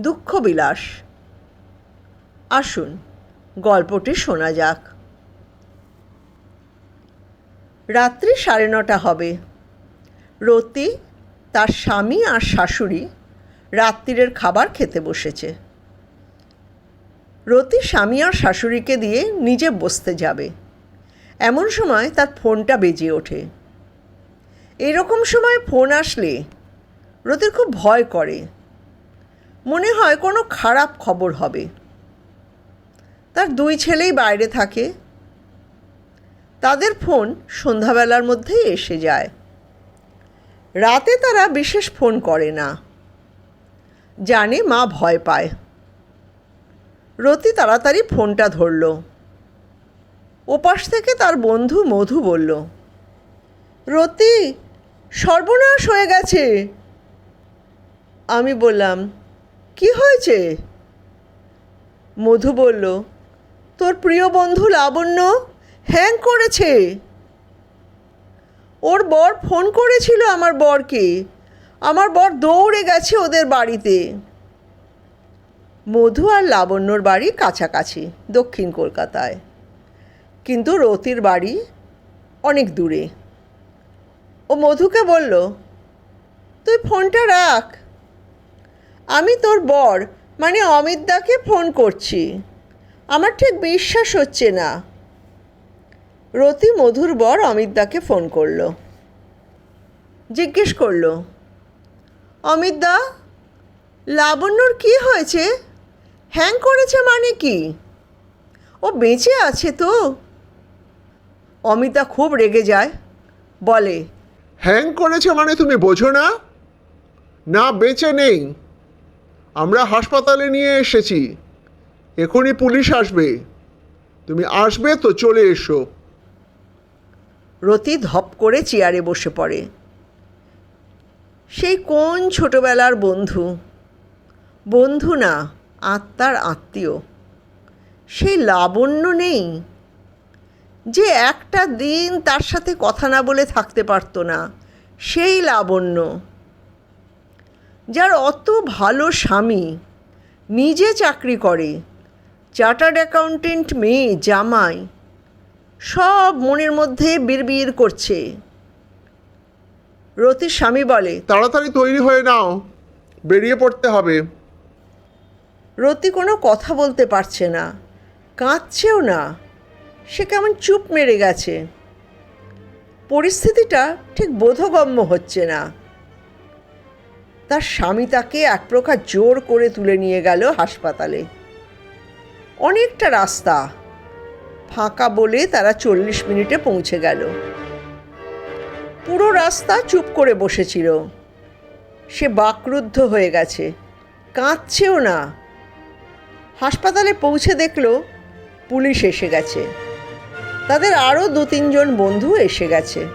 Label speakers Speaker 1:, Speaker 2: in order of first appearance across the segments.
Speaker 1: দুঃখ বিলাস আসুন, গল্পটি শোনা যাক। রাত্রি সাড়ে নটা হবে। রতি, তার স্বামী আর শাশুড়ি রাত্রিরের খাবার খেতে বসেছে। রতি স্বামী আর শাশুড়িকে দিয়ে নিজে বসতে যাবে। এমন সময় তার ফোনটা বেজে ওঠে। এরকম সময় ফোন আসলে রতির খুব ভয় করে। মনে হয় কোনো খারাপ খবর হবে। তার দুই ছেলেই বাইরে থাকে। তাদের ফোন সন্ধ্যাবেলার মধ্যেই এসে যায়। রাতে তারা বিশেষ ফোন করে না। জানে মা ভয় পায়। রতি তাড়াতাড়ি ফোনটা ধরল। ওপাশ থেকে তার বন্ধু মধু বলল, রতি, সর্বনাশ হয়ে গেছে। আমি বললাম কি হয়েছে? মধু বলল, তোর প্রিয় বন্ধু লাবণ্য হ্যাং করেছে। ওর বর ফোন করেছিল আমার বরকে। আমার বর দৌড়ে গেছে ওদের বাড়িতে। মধু আর লাবণ্যর বাড়ি কাছাকাছি, দক্ষিণ কলকাতায়। কিন্তু রতির বাড়ি অনেক দূরে। ও মধুকে বলল, তুই ফোনটা রাখ। আমি তোর বর মানে অমিতদাকে ফোন করছি। আমার ঠিক বিশ্বাস হচ্ছে না। রতি মধুর বর অমিতদাকে ফোন করল। জিজ্ঞেস করল অমিতদা লাবণ্যর কি হয়েছে? হ্যাং করেছে মানে কি? ও বেঁচে আছে তো? অমিতা খুব রেগে যায়, বলে,
Speaker 2: হ্যাং করেছে মানে তুমি বোঝো না? না, বেঁচে নেই। আমরা হাসপাতালে নিয়ে এসেছি। এখনই পুলিশ আসবে। তুমি আসবে তো চলে এসো।
Speaker 1: রতি ধপ করে চেয়ারে বসে পড়ে। সেই কোন ছোটবেলার বন্ধু? বন্ধু না, আত্মার আত্মীয়। সেই লাবণ্য নেই যে একটা দিন তার সাথে কথা না বলে থাকতে পারতো না। সেই লাবণ্য। যার অত ভালো স্বামী নিজে চাকরি করে চার্টার্ড অ্যাকাউন্টেন্ট মেয়ে জামাই সব মনের মধ্যে বিড়বিড় করছে। রতির স্বামী বলে
Speaker 2: তাড়াতাড়ি তৈরি হয়ে নাও বেরিয়ে পড়তে হবে।
Speaker 1: রতি কোনো কথা বলতে পারছে না কাঁদছেও না সে কেমন চুপ মেরে গেছে। পরিস্থিতিটা ঠিক বোধগম্য হচ্ছে না। তার স্বামী তাকে এক প্রকার জোর করে তুলে নিয়ে গেল হাসপাতালে। অনেকটা রাস্তা ফাঁকা বলে তারা চল্লিশ মিনিটে পৌঁছে গেল। পুরো রাস্তা চুপ করে বসেছিল। সে বাকরুদ্ধ হয়ে গেছে। কাঁদছেও না। হাসপাতালে পৌঁছে দেখল পুলিশ এসে গেছে। তাদের আরও দু তিনজন বন্ধু এসে গেছে।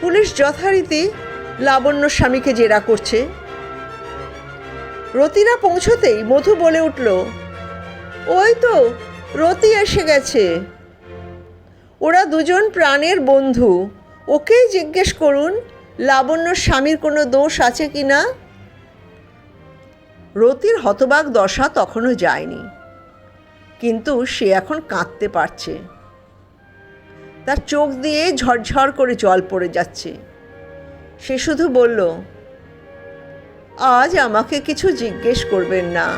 Speaker 1: পুলিশ যথারীতি লাবণ্য স্বামীকে জেরা করছে। রতিরা পৌঁছতেই মধু বলে উঠল, ওই তো, রতি এসে গেছে। ওরা দুজন প্রাণের বন্ধু। ওকেই জিজ্ঞেস করুন, লাবণ্য স্বামীর কোনো দোষ আছে কি না? রতির হতবাক দশা তখনও যায়নি, কিন্তু সে এখন কাঁদতে পারছে। তার চোখ দিয়ে ঝরঝর করে জল পড়ে যাচ্ছে। সে শুধু বলল, আজ আমাকে কিছু জিজ্ঞেস করবেন না।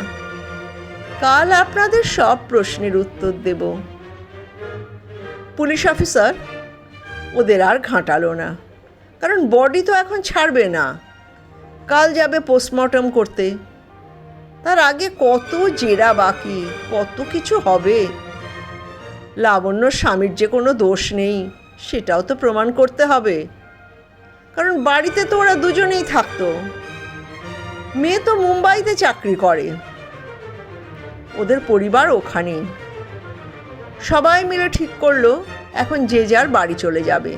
Speaker 1: কাল আপনাদের সব প্রশ্নের উত্তর দেব। পুলিশ অফিসার, ওদের আর ঘাঁটালো না। কারণ বডি তো এখন ছাড়বে না। কাল যাবে পোস্টমর্টম করতে। তার আগে কত জেরা বাকি, কত কিছু হবে। লাবণ্য স্বামীর যে কোনো দোষ নেই, সেটাও তো প্রমাণ করতে হবে। কারণ বাড়িতে তো ওরা দুজনেই থাকতো। মেয়ে তো মুম্বাইতে চাকরি করে। ওদের পরিবার ওখানে। সবাই মিলে ঠিক করল, এখন যে যার বাড়ি চলে যাবে।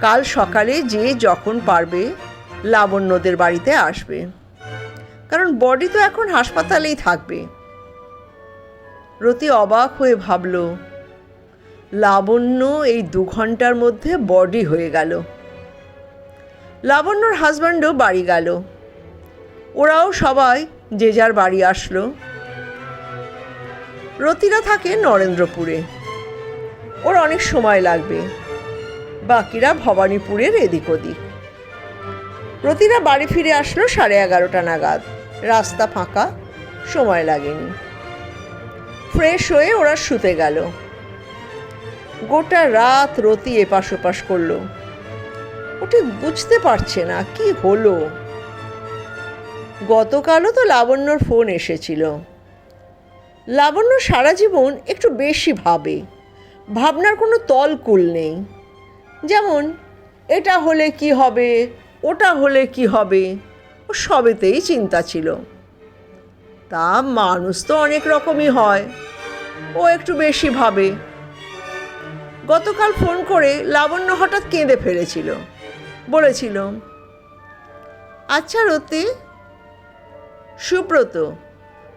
Speaker 1: কাল সকালে যে যখন পারবে, লাবণ্যদের বাড়িতে আসবে। কারণ বডি তো এখন হাসপাতালেই থাকবে। রতি অবাক হয়ে ভাবল, লাবণ্য এই দু ঘণ্টার মধ্যে বডি হয়ে গেল। লাবণ্যর হাজব্যান্ডও বাড়ি গেল। ওরাও সবাই যে যার বাড়ি আসলো। রতিরা থাকে নরেন্দ্রপুরে। ওর অনেক সময় লাগবে। বাকিরা ভবানীপুরের এদিক ওদিক। রতিরা বাড়ি ফিরে আসলো সাড়ে এগারোটা নাগাদ। রাস্তা ফাঁকা, সময় লাগেনি। ফ্রেশ হয়ে ওরা শুতে গেল। গোটা রাত রতি এপাশ ওপাশ করল। ও ঠিক বুঝতে পারছে না, কি হলো? গতকালও তো লাবণ্যর ফোন এসেছিল। লাবণ্য সারা জীবন একটু বেশি ভাবে। ভাবনার কোনো তলকুল নেই। যেমন, এটা হলে কি হবে, ওটা হলে কি হবে, ও সবেতেই চিন্তা ছিল। তা মানুষ তো অনেক রকমই হয়, ও একটু বেশি ভাবে। গতকাল ফোন করে লাবণ্য হঠাৎ কেঁদে ফেলেছিল। বলেছিল। আচ্ছা রতি, সুব্রত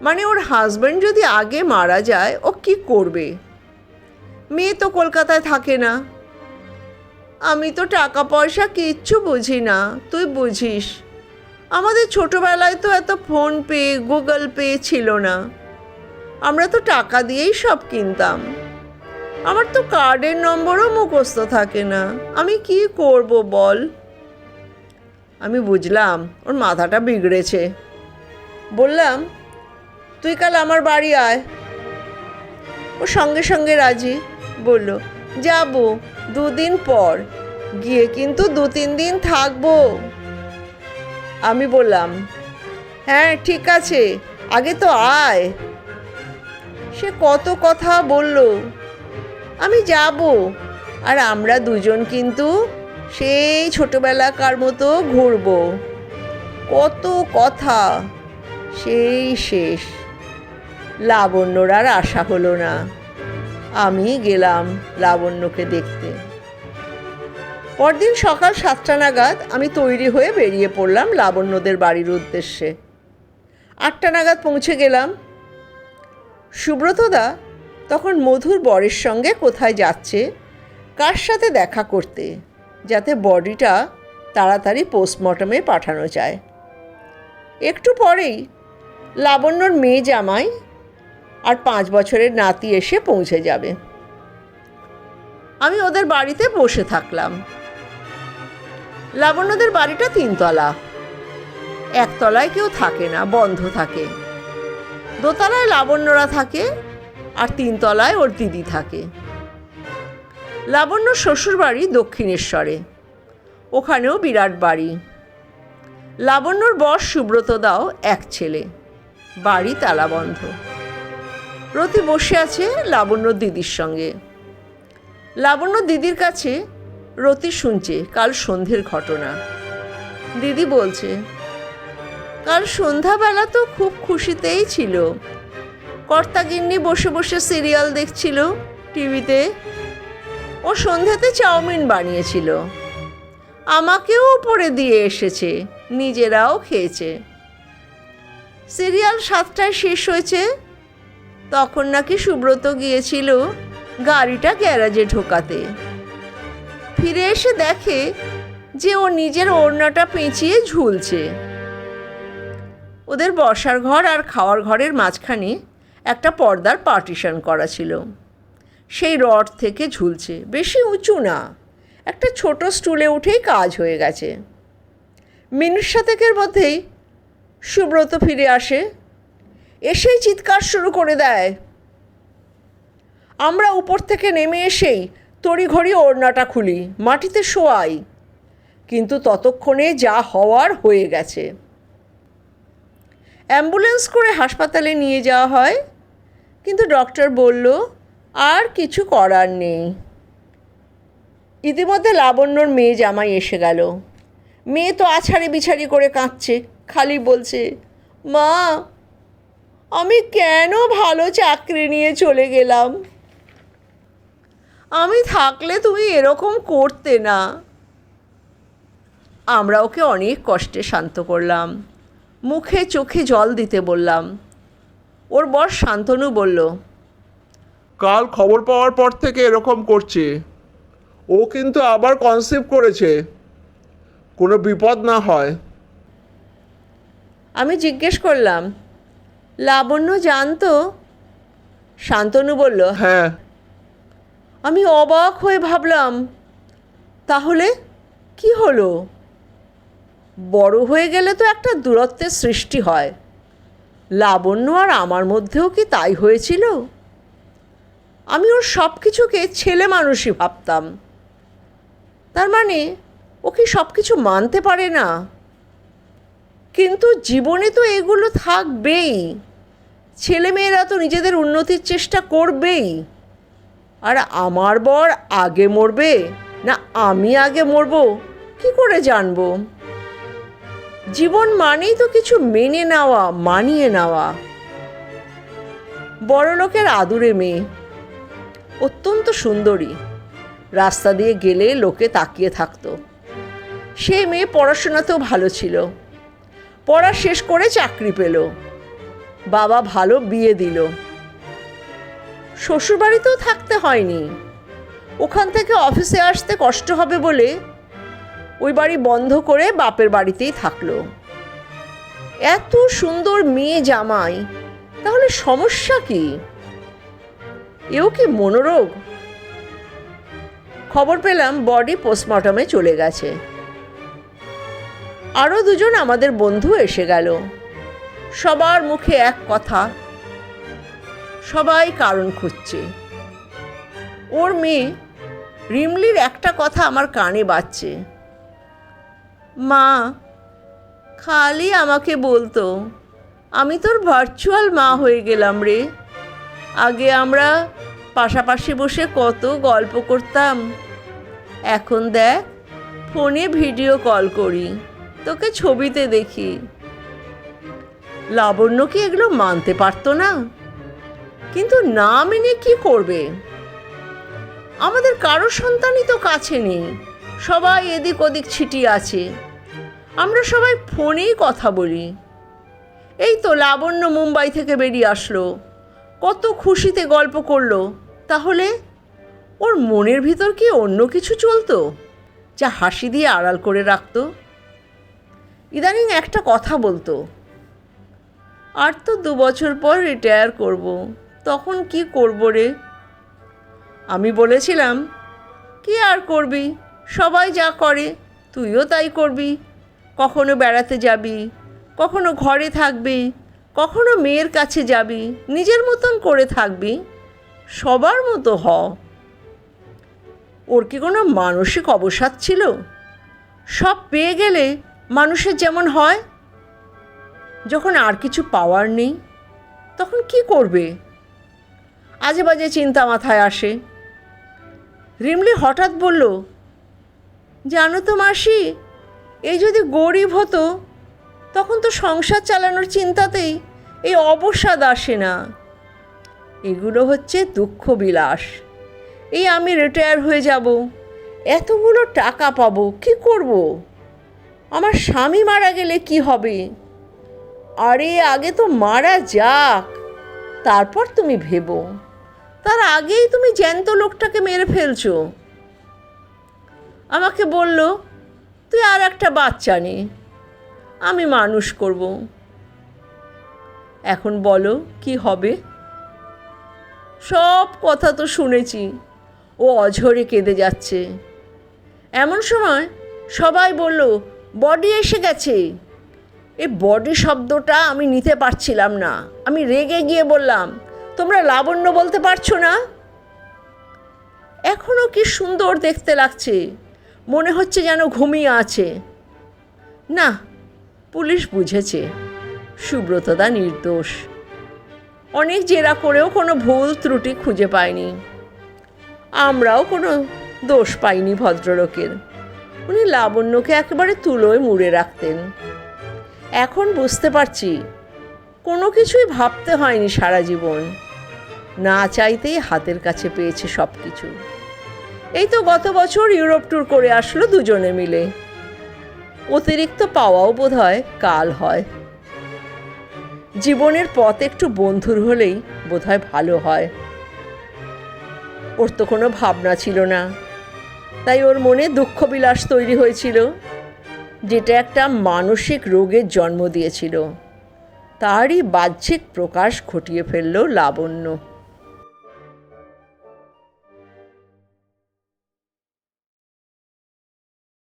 Speaker 1: মানে ওর হাজব্যান্ড যদি আগে মারা যায়, ও কি করবে? মেয়ে তো কলকাতায় থাকে না। আমি তো টাকা পয়সা কিচ্ছু বুঝি না, তুই বুঝিস। আমাদের ছোটোবেলায় তো এত ফোন পে গুগল পে ছিল না। আমরা তো টাকা দিয়েই সব কিনতাম। আমার তো কার্ডের নম্বরও মুখস্থ থাকে না। আমি কি করব বল? আমি বুঝলাম ওর মাথাটা বিগড়েছে। বললাম, তুই কাল আমার বাড়ি আয়। ও সঙ্গে সঙ্গে রাজি বলল, যাব দুদিন পর, গিয়ে কিন্তু দু তিন দিন থাকব। আমি বললাম হ্যাঁ ঠিক আছে, আগে তো আয়। সে কত কথা বলল, আমি যাব, আর আমরা দুজন কিন্তু সেই ছোটবেলাকার মতো ঘুরবো। কত কথা, সেই শেষ। লাবণ্যর আর আশা হলো না। আমি গেলাম লাবণ্যকে দেখতে। পরদিন সকাল সাতটা নাগাদ আমি তৈরি হয়ে বেরিয়ে পড়লাম লাবণ্যদের বাড়ির উদ্দেশ্যে। আটটা নাগাদ পৌঁছে গেলাম। সুব্রতদা তখন মধুর বরের সঙ্গে কোথায় যাচ্ছে, কার সাথে দেখা করতে? যাতে বডিটা তাড়াতাড়ি পোস্টমর্টমে পাঠানো যায়। একটু পরেই লাবণ্যর মেয়ে জামাই আর পাঁচ বছরের নাতি এসে পৌঁছে যাবে। আমি ওদের বাড়িতে বসে থাকলাম। লাবণ্যদের বাড়িটা তিনতলা। একতলায় কেউ থাকে না, বন্ধ থাকে। দোতলায় লাবণ্যরা থাকে আর তিনতলায় ওর দিদি থাকে। লাবণ্য শ্বশুর বাড়ি দক্ষিণেশ্বরে। ওখানেও বিরাট বাড়ি। লাবণ্যর বস সুব্রত দাও এক ছেলে। বাড়ি তালাবন্ধ। রতি বসে আছে লাবণ্য দিদির সঙ্গে। লাবণ্য দিদির কাছে, রতি শুনছে, কাল সন্ধ্যের ঘটনা। দিদি বলছে, কাল সন্ধ্যাবেলা তো খুব খুশিতেই ছিল। কর্তাগিন্নি বসে বসে সিরিয়াল দেখছিল টিভিতে। ও সন্ধ্যাতে চাউমিন বানিয়েছিল। আমাকেও উপরে দিয়ে এসেছে, নিজেরাও খেয়েছে। সিরিয়াল সাতটায় শেষ হয়েছে, তখন নাকি সুব্রত গিয়েছিল গাড়িটা গ্যারাজে ঢোকাতে। ফিরে এসে দেখে যে ও নিজের ওড়নাটা পেঁচিয়ে ঝুলছে। ওদের বসার ঘর আর খাওয়ার ঘরের মাঝখানে একটা পর্দার পার্টিশন করা ছিল। সেই রড থেকে ঝুলছে। বেশি উঁচু না। একটা ছোট স্টুলে উঠেই কাজ হয়ে গেছে। মিনিট মধ্যেই সুব্রত ফিরে আসে। এসেই চিৎকার শুরু করে দেয়। আমরা উপর থেকে নেমে এসেই তড়িঘড়ি ওড়নাটা খুলি, মাটিতে শোয়াই। কিন্তু ততক্ষণে যা হওয়ার হয়ে গেছে। অ্যাম্বুলেন্স করে হাসপাতালে নিয়ে যাওয়া হয়। কিন্তু ডক্টর বলল আর কিছু করার নেই। ইতিমধ্যে লাবণ্যর মেয়ে জামাই এসে গেল। মেয়ে তো আছাড়ে বিছাড়ি করে কাঁদছে, খালি বলছে, মা, আমি কেন ভালো চাকরি নিয়ে চলে গেলাম? আমি থাকলে তুমি এরকম করতে না। আমরা ওকে অনেক কষ্টে শান্ত করলাম। মুখে চোখে জল দিতে বললাম। ওর বর শান্তনু বলল
Speaker 2: কাল খবর পাওয়ার পর থেকে এরকম করছে। ও কিন্তু আবার কনসেপ্ট করেছে। কোনো বিপদ না হয়।
Speaker 1: আমি জিজ্ঞেস করলাম লাবণ্য জানতো? শান্তনু বলল
Speaker 2: হ্যাঁ।
Speaker 1: আমি অবাক হয়ে ভাবলাম তাহলে কি হলো? বড় হয়ে গেলে তো একটা দূরত্বের সৃষ্টি হয়। লাবণ্য আর আমার মধ্যেও কি তাই হয়েছিল? আমি ওর সব কিছুকে ছেলে মানুষই ভাবতাম। তার মানে ও কি সব কিছু মানতে পারে না? কিন্তু জীবনে তো এগুলো থাকবেই। ছেলেমেয়েরা তো নিজেদের উন্নতির চেষ্টা করবেই। আর আমার বর আগে মরবে না আমি আগে মরবো, কি করে জানব? জীবন মানেই তো কিছু মেনে নেওয়া, মানিয়ে নেওয়া। বড়লোকের আদুরে মেয়ে। অত্যন্ত সুন্দরী। রাস্তা দিয়ে গেলে লোকে তাকিয়ে থাকতো। সে মেয়ে পড়াশোনাতেও ভালো ছিল। পড়া শেষ করে চাকরি পেল। বাবা ভালো বিয়ে দিল। শ্বশুরবাড়িতেও থাকতে হয়নি। ওখান থেকে অফিসে আসতে কষ্ট হবে বলে ওই বাড়ি বন্ধ করে বাপের বাড়িতেই থাকল। এত সুন্দর মেয়ে জামাই, তাহলে সমস্যা কি? এও কি মনোরোগ? খবর পেলাম বডি পোস্টমর্টমে চলে গেছে। আরও দুজন আমাদের বন্ধু এসে গেল। সবার মুখে এক কথা, সবাই কারণ খুঁজছে। ওর মেয়ে রিমলির একটা কথা আমার কানে বাজছে। মা, খালি আমাকে বলতো, আমি তোর ভার্চুয়াল মা হয়ে গেলাম রে। আগে আমরা পাশাপাশি বসে কত গল্প করতাম। এখন দেখ, ফোনে ভিডিও কল করি, তোকে ছবিতে দেখি। লাবণ্য কি এগুলো মানতে পারতো না? কিন্তু না মেনে কি করবে? আমাদের কারও সন্তানই তো কাছে নেই, সবাই এদিক ওদিক ছিটিয়ে আছে। আমরা সবাই ফোনেই কথা বলি। এই তো লাবণ্য মুম্বাই থেকে বেরিয়ে আসলো। কত খুশিতে গল্প করল। তাহলে ওর মনের ভিতর কি অন্য কিছু চলতো? যা হাসি দিয়ে আড়াল করে রাখতো। ইদানিং একটা কথা বলতো। আর তো দু বছর পর রিটায়ার করব। তখন কি করব রে? আমি বলেছিলাম, কি আর করবি? সবাই যা করে, তুইও তাই করবি। কখনো বেড়াতে যাবি, কখনো ঘরে থাকবি কখনো মেয়ের কাছে যাবি, নিজের মতন করে থাকবি, সবার মতো হ। ওর কি কোনো মানসিক অবসাদ ছিল? সব পেয়ে গেলে মানুষের যেমন হয়। যখন আর কিছু পাওয়ার নেই, তখন কি করবে? আজে বাজে চিন্তা মাথায় আসে। রিমলি হঠাৎ বলল, জানো তো মাসি, এই যদি গরিব হতো তখন তো সংসার চালানোর চিন্তাতেই এই অবসাদ আসে না। এগুলো হচ্ছে দুঃখ বিলাস। এই আমি রিটায়ার হয়ে যাব। এতগুলো টাকা পাবো, কি করব? আমার স্বামী মারা গেলে কি হবে? আরে, আগে তো মারা যাক, তারপর তুমি ভেবো। তার আগেই তুমি জ্যান্ত লোকটাকে মেরে ফেলছো। আমাকে বলল, তুই আর একটা বাচ্চা নে। আমি মানুষ করব। এখন বলো, কি হবে? সব কথা তো শুনেছি। ও অঝরে কেঁদে যাচ্ছে। এমন সময় সবাই বলল, বডি এসে গেছে। এ বডি শব্দটা আমি নিতে পারছিলাম না। আমি রেগে গিয়ে বললাম, তোমরা লাবণ্য বলতে পারছ না? এখনও কি সুন্দর দেখতে লাগছে। মনে হচ্ছে যেন ঘুমিয়ে আছে। না পুলিশ বুঝেছে। সুব্রতদা নির্দোষ। অনেক জেরা করেও কোনো ভুল ত্রুটি খুঁজে পায়নি। আমরাও কোনো দোষ পাইনি ভদ্রলোকের। উনি লাবণ্যকে একেবারে তুলোয় মুড়ে রাখতেন। এখন বুঝতে পারছি, কোনো কিছুই ভাবতে হয়নি সারা জীবন। না চাইতেই হাতের কাছে পেয়েছে সব কিছু এই তো গত বছর ইউরোপ ট্যুর করে আসলো দুজনে মিলে। অতিরিক্ত পাওয়াও বোধ হয় কাল হয়। জীবনের পথ একটু বন্ধুর হলেই বোধহয় ভালো হয়। ওর তো কোনো ভাবনা ছিল না। তাই ওর মনে দুঃখ বিলাস তৈরি হয়েছিল, যেটা একটা মানসিক রোগের জন্ম দিয়েছিল। তারই বাহ্যিক প্রকাশ ঘটিয়ে ফেলল লাবণ্য।